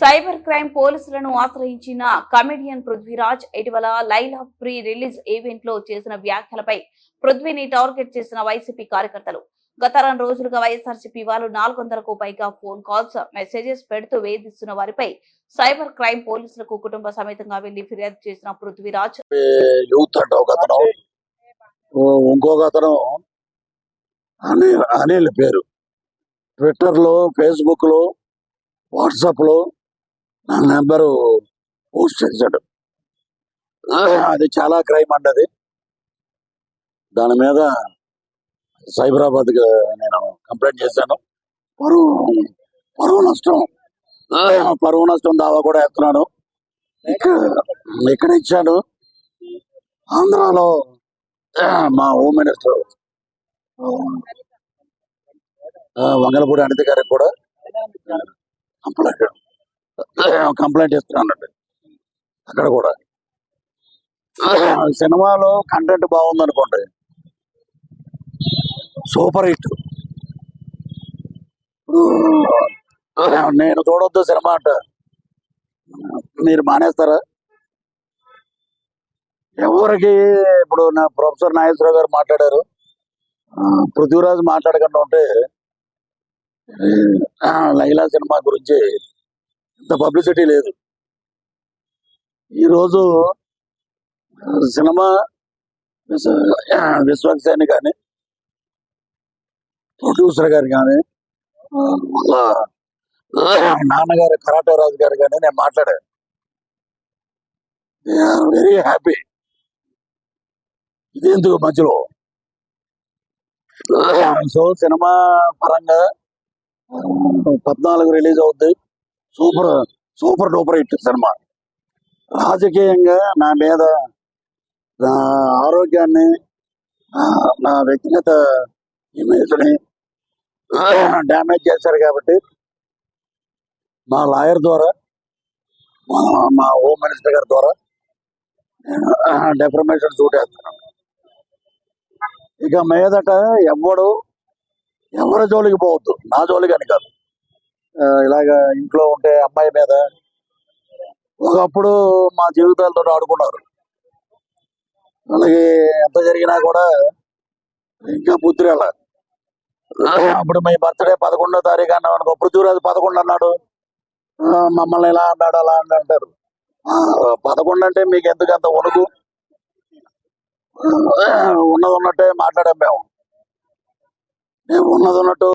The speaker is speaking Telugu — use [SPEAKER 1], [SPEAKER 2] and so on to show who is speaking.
[SPEAKER 1] సైబర్ క్రైమ్ పోలీసులను ఆశ్రయించిన కమెడియన్ పృథ్వీరాజ్ ఇటీవల లైలా ప్రీ రిలీజ్ ఈవెంట్లో చేసిన వ్యాఖ్యలపై పృథ్వీని టార్గెట్ చేసిన వైసీపీ కార్యకర్తలు. గత రెండు రోజులుగా వైఎస్ఆర్సీపీ వాళ్ళు నాలుగు వందలకు పైగా ఫోన్ కాల్స్ మెసేజెస్ పెడుతూ వేధిస్తున్న వారిపై సైబర్ క్రైమ్ పోలీసులకు కుటుంబ సమేతంగా వెళ్ళి ఫిర్యాదు చేసిన పృథ్వీరాజ్.
[SPEAKER 2] ఇంకొక అతను. అనిల్ పేరు. ట్విట్టర్లో ఫేస్బుక్లో వాట్సాప్లో నా నెంబరు పోస్ట్ చేశాడు. అది చాలా క్రైమ్ అండది దాని మీద సైబరాబాద్ నేను కంప్లైంట్ చేశాను. పరువు పరువు నష్టం. పరువు నష్టం దావా కూడా వేస్తున్నాను ఇక్కడ ఇచ్చాడు. ఇచ్చాను ఆంధ్రాలో మా హోమ్ మినిస్టర్ వంగలపూడి అనిత గారికి కూడా కంప్లైంట్. కంప్లైంట్ ఇస్తున్నానండి అక్కడ కూడా. సినిమాలో కంటెంట్ బాగుంది అనుకోండి సూపర్ హిట్. నేను చూడొద్దు సినిమా అంట. మీరు మానేస్తారా? ఎవరికి ఇప్పుడు నా ప్రొఫెసర్ నాగేశ్వరరావు గారు మాట్లాడారు. పృథ్వీరాజ్ మాట్లాడకుండా ఉంటే లైలా సినిమా గురించి ఇంత పబ్లిసిటీ లేదు. ఈరోజు సినిమా విశ్వ- విశ్వక్సేని కానీ ప్రొడ్యూసర్ గారు కానీ వాళ్ళ నాన్నగారు కరాటే రాజు గారు కానీ నేను మాట్లాడాను. Very happy. ఇది ఎందుకు మధ్యలో? సో సినిమా పరంగా పద్నాలుగు రిలీజ్ అవుద్ది. Super super duper hit cinema. రాజకీయంగా నా మీద నా ఆరోగ్యాన్ని ఆ, నా వ్యక్తిగత ఇమేజ్ని డ్యామేజ్ చేశారు కాబట్టి మా లాయర్ ద్వారా మా మా హోమ్ మినిస్టర్ గారి ద్వారా డెఫర్మేషన్ సూట్ వేస్తున్నాను ఇక మీదట ఎవడు ఎవరి జోలికి పోవద్దు. నా జోలికి అని కాదు. ఇలాగ ఇంట్లో ఉంటే అమ్మాయి మీద ఒకప్పుడు మా జీవితాలతో ఆడుకున్నారు. వాళ్ళకి ఎంత జరిగినా కూడా ఇంకా రాల. అప్పుడు మీ బర్త్డే పదకొండో తారీఖు అన్నాం అనుకో పృథ్వీరాజు పదకొండు అన్నాడు. మమ్మల్ని ఇలా అన్నాడు అలా అని అంటారు. పదకొండు అంటే మీకు ఎందుకు అంత వణుకు? ఉన్నది ఉన్నట్టే మాట్లాడాం మేము. మేము ఉన్నది ఉన్నట్టు